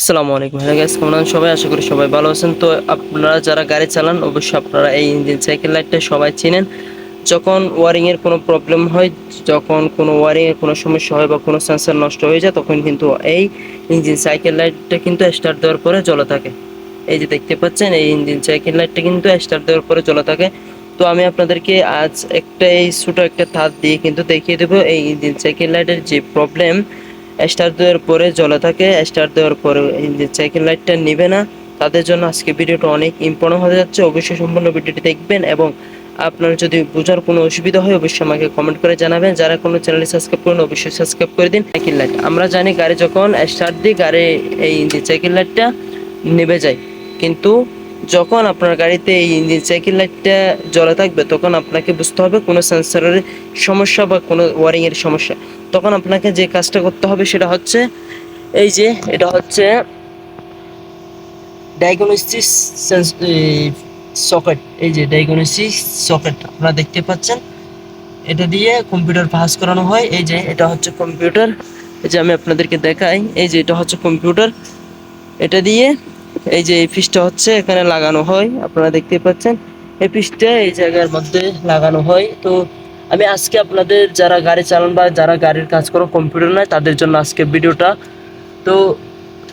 আসসালামু আলাইকুম। হ্যাঁ গাইস কেমন আছেন সবাই? আশা করি সবাই ভালো আছেন। তো আপনারা যারা গাড়ি চালান, অবশ্যই আপনারা এই ইঞ্জিন সাইকেল লাইটটা সবাই চিনেন। যখন ওয়ারিংয়ের কোনো প্রবলেম হয়, যখন কোনো ওয়ারিংয়ের কোনো সমস্যা হয় বা কোনো সেন্সার নষ্ট হয়ে যায়, তখন কিন্তু এই ইঞ্জিন সাইকেল লাইটটা কিন্তু স্টার্ট দেওয়ার পরে জ্বলে থাকে। এই যে দেখতে পাচ্ছেন, এই ইঞ্জিন সাইকেল লাইটটা কিন্তু স্টার্ট দেওয়ার পরে জ্বলে থাকে। তো আমি আপনাদেরকে আজ একটা এই ছোটো একটা তার দিয়ে কিন্তু দেখিয়ে দেবো এই ইঞ্জিন সাইকেল লাইটের যে প্রবলেম স্টার্ট দেওয়ার পরে জ্বলে থাকে, স্টার দেওয়ার পরে সাইকেল লাইটটা নিবে না। তাদের জন্য আজকে ভিডিওটা অনেক ইম্পর্টেন্ট হতে যাচ্ছে। অবশ্যই সম্পূর্ণ ভিডিওটি দেখবেন এবং আপনার যদি বোঝার কোনো অসুবিধা হয়, অবশ্যই আমাকে কমেন্ট করে জানাবেন। যারা কোনো চ্যানেলে সাবস্ক্রাইব করেন অবশ্যই সাবস্ক্রাইব করে দিন। সাইকেল লাইট আমরা জানি গাড়ি যখন স্টার্ট দিই গাড়ি এই সাইকেল লাইটটা নেবে যায়। কিন্তু যখন আপনার গাড়িতে এই ইঞ্জিন সাইকেল লাইটটা জ্বলে থাকবে, তখন আপনাকে বুঝতে হবে কোনো সেন্সরের সমস্যা বা কোনো ওয়ারিংয়ের সমস্যা। তখন আপনাকে যে কাজটা করতে হবে সেটা হচ্ছে, এই যে এটা হচ্ছে ডায়াগনোসিস সকেট এই যে ডায়াগনোসিস সকেট আপনারা দেখতে পাচ্ছেন। এটা দিয়ে কম্পিউটার পাস করানো হয়। এই যে এটা হচ্ছে কম্পিউটার এই যে আমি আপনাদেরকে দেখাই। এই যে এটা হচ্ছে কম্পিউটার এটা দিয়ে এই যে এই পিসটা হচ্ছে, এখানে লাগানো হয়, আপনারা দেখতে পাচ্ছেন। এই পিসটা এই জায়গার মধ্যে লাগানো হয়। তো আমি আজকে আপনাদের যারা গাড়ি চালান বা যারা গাড়ির কাজ করো কম্পিউটার নয়, তাদের জন্য আজকে ভিডিওটা। তো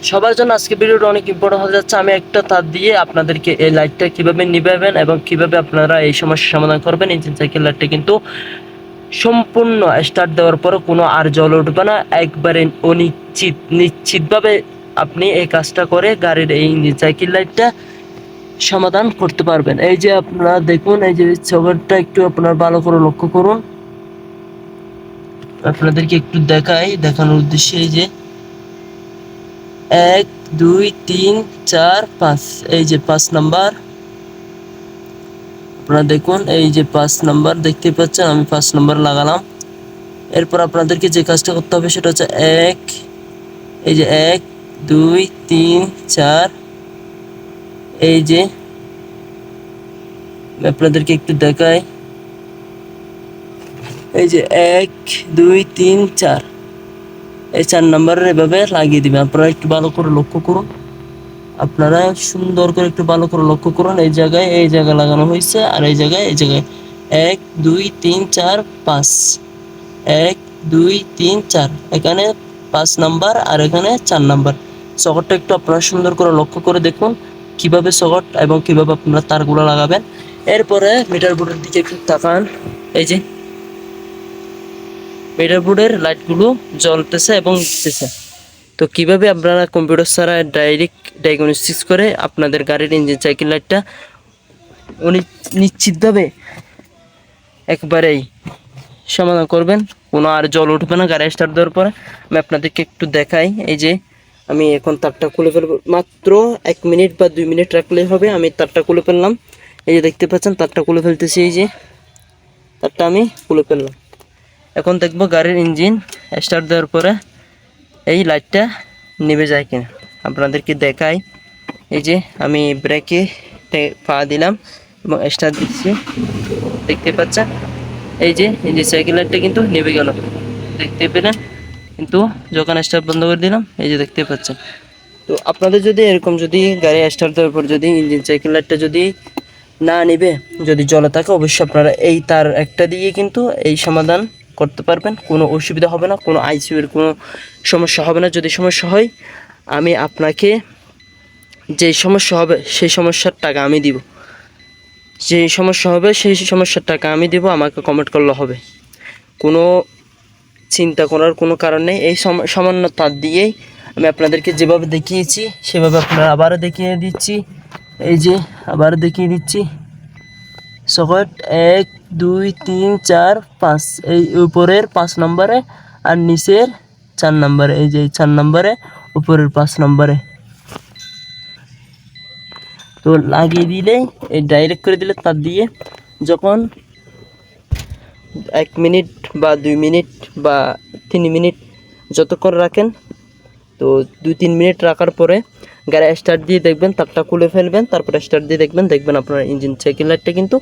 সবার জন্য আজকে ভিডিওটা অনেক ইম্পর্টেন্ট হয়ে যাচ্ছে। আমি একটা তার দিয়ে আপনাদেরকে এই লাইটটা কীভাবে নিভাবেন এবং কীভাবে আপনারা এই সমস্যার সমাধান করবেন। ইঞ্জিন সাইকেল লাইটটা কিন্তু সম্পূর্ণ স্টার্ট দেওয়ার পরে কোনো আর জল উঠবে না। একবারে অনিশ্চিত নিশ্চিতভাবে আপনি এই কাজটা করে গাড়ির এই ইঞ্জিন সাইকেল লাইটটা সমাধান করতে পারবেন। এই যে আপনারা দেখুন, এই যে ছবিটা একটু আপনারা ভালো করে লক্ষ্য করুন। আপনাদেরকে একটু দেখাই, দেখানোর উদ্দেশ্যে এই যে এক, দুই, তিন, চার, পাঁচ, এই যে পাঁচ নাম্বার। আপনারা দেখুন, এই যে পাঁচ নাম্বার দেখতে পাচ্ছেন, আমি পাঁচ নাম্বার লাগালাম। এরপর আপনাদেরকে যে কাজটা করতে হবে সেটা হচ্ছে এক, এই যে এক দুই, তিন, চার। এই যে আপনাদেরকে একটু দেখাই। এই যে, এক, দুই, তিন, চার। এই চার নাম্বারের এভাবে লাগিয়ে দিবেন। আপনারা একটু ভালো করে লক্ষ্য করুন। আপনারা সুন্দর করে একটু ভালো করে লক্ষ্য করুন। এই জায়গায় এই জায়গায় লাগানো হয়েছে আর এই জায়গায় এই জায়গায়। এক, দুই, তিন, চার, পাঁচ। এক, দুই, তিন, চার। এখানে পাঁচ নাম্বার আর এখানে চার নাম্বার। সকটটা একটু আপনারা সুন্দর করে লক্ষ্য করে দেখুন কীভাবে সকট এবং কীভাবে আপনারা তারগুলো লাগাবেন। এরপরে মিটার বোর্ডের দিকে একটু তাকান। এই যে মিটার বোর্ডের লাইটগুলো জ্বলতেছে এবং দিতেছে তো কীভাবে আপনারা কম্পিউটার ছাড়া ডাইরেক্ট ডায়াগনোসিস করে আপনাদের গাড়ির ইঞ্জিন সাইকেল লাইটটা নিশ্চিতভাবে একবারেই সমাধান করবেন। কোনো আর জল উঠবে না, গাড়ি স্টার্ট দেওয়ার পরে। আমি আপনাদেরকে একটু দেখাই। এই যে আমি এখন তারটা খুলে ফেলব। মাত্র এক মিনিট বা দুই মিনিট রাখলেই হবে, আমি তারটা খুলে ফেললাম। এই যে দেখতে পাচ্ছেন, তারটা খুলে ফেলতেছি, এই যে তারটা আমি খুলে ফেললাম। এখন দেখব গাড়ির ইঞ্জিন স্টার্ট দেওয়ার পরে এই লাইটটা নিভে যায় কিনা। আপনাদেরকে দেখাই। এই যে আমি ব্রেকে পা দিলাম এবং স্টার্ট দিচ্ছি। দেখতে পাচ্ছেন? এই যে যে সাইকেল লাইটটা কিন্তু নেমে গেল। দেখতে পেলেন? কিন্তু যখন স্টার্ট বন্ধ করে দিলাম, এই যে দেখতে পাচ্ছেন। তো আপনাদের যদি এরকম যদি গাড়ি স্টার্ট দেওয়ার পর যদি ইঞ্জিন সাইকেল লাইটটা যদি না নিবে, যদি জলে থাকে, অবশ্যই আপনারা এই তার একটা দিয়ে কিন্তু এই সমাধান করতে পারবেন। কোনো অসুবিধা হবে না, কোনো আইসিউ এর কোনো সমস্যা হবে না। যদি সমস্যা হয়, আমি আপনাকে যে সমস্যা হবে, সেই সমস্যার টাকা আমি দিব। যে সমস্যা হবে, সেই সমস্যার টাকা আমি দিব, আমাকে কমেন্ট করলে হবে। কোনো চিন্তা করার কোনো কারণ নেই। এই সম- সামান্য তার দিয়েই আমি আপনাদেরকে যেভাবে দেখিয়েছি, সেভাবে আপনারা আবারও দেখিয়ে দিচ্ছি। এই যে আবার দেখিয়ে দিচ্ছি। সকেট এক, দুই, তিন, চার, পাঁচ। এই উপরের পাঁচ নম্বরে আর নিচের চার নম্বরে। এই যে চার নম্বরে, উপরের পাঁচ নম্বরে। তো লাগিয়ে দিলে এই ডাইরেক্ট করে দিলে তার দিয়ে যখন এক মিনিট বা দুই মিনিট বা তিন মিনিট যতক্ষণ রাখেন, তো দুই তিন মিনিট রাখার পরে গাড়ি স্টার্ট দিয়ে দেখবেন, তারটা খুলে ফেলবেন, তারপরে স্টার্ট দিয়ে দেখবেন দেখবেন আপনার ইঞ্জিন সাইকেল লাইটটা কিন্তু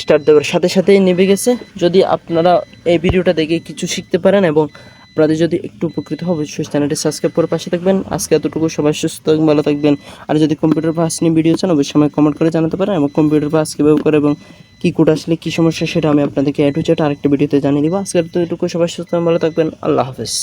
স্টার্ট দেওয়ার সাথে সাথেই নেমে গেছে। যদি আপনারা এই ভিডিওটা দেখে কিছু শিখতে পারেন এবং আপনাদের যদি একটু উপকৃত হবে, অবশ্যই চ্যানেলটি সাবস্ক্রাইব করে পাশে থাকবেন। আজকে এতটুকু, সবাই সুস্থ থাকবেন ভালো থাকবেন। আর যদি কম্পিউটার ক্লাস নিয়ে ভিডিও চান, অবশ্যই আমাকে কমেন্ট করে জানাতে পারেন এবং কম্পিউটার ক্লাস কীভাবে করে এবং কী কোড আসলে, কী সমস্যা, সেটা আমি আপনাদেরকে অ্যাড হচ্ছে আরেকটা ভিডিওতে জানিয়ে দিব। আজকে এটুকু সবাই সুস্থ ভালো থাকবেন, আল্লাহ হাফেজ।